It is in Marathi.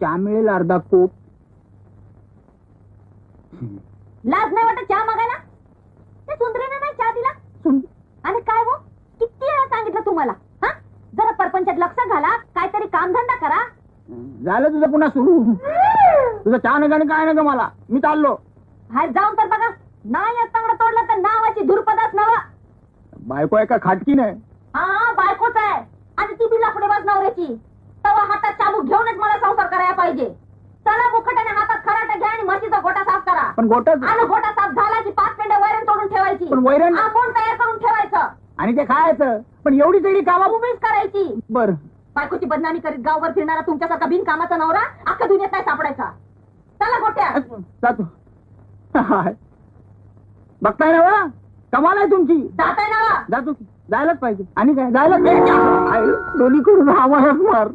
चहा मिळेल अर्धा कोप. लाज नाही वाटत चहा मागायला? ते सुंदरीने नाही चहा दिला? आणि काय हो? किती वेळा सांगितलं तुम्हाला? हा? जरा परपंचात लक्ष घाला काहीतरी कामधंदा करा. झालं तुझं पुन्हा सुरू. तुझं चहा नका आणि काय नका मला. मी चाललो. हाय जाऊन तर बघा. नाही असताना तोडलं तर नावाची धुरपदाच नवा. बायको आहे का खाटकी नाही हा बायकोच आहे. आणि ती बी लाकडे नवऱ्याची तवा हातात चाबूक घेऊनच मला संसार करायला पाहिजे चला मुखटाने हातात खराटा घ्या आणि म्हशीचा गोटा साफ करा पण गोटच आणि गोटा साफ झाला की पाच पेंड्या वैरण तोडून ठेवायची. पण वैरण- आपण तयार करून ठेवायचं? आणि ते खायचं. पण एवढी सगळी कामा उभीच करायची. बर. बायकोची बदनामी करीत गावभर फिरणारा तुमच्यासारखा बिनकामाचा नवरा अख्खा दुनियेत नाही सापडायचा. चला गोट्या जातो. हाय. बघताय ना वा कमाल आहे तुमची. जाताय ना जातो की. जायलाच पाहिजे. आणि काय? जायलाच पाहिजे दोन्ही करून आम्हालाच मार.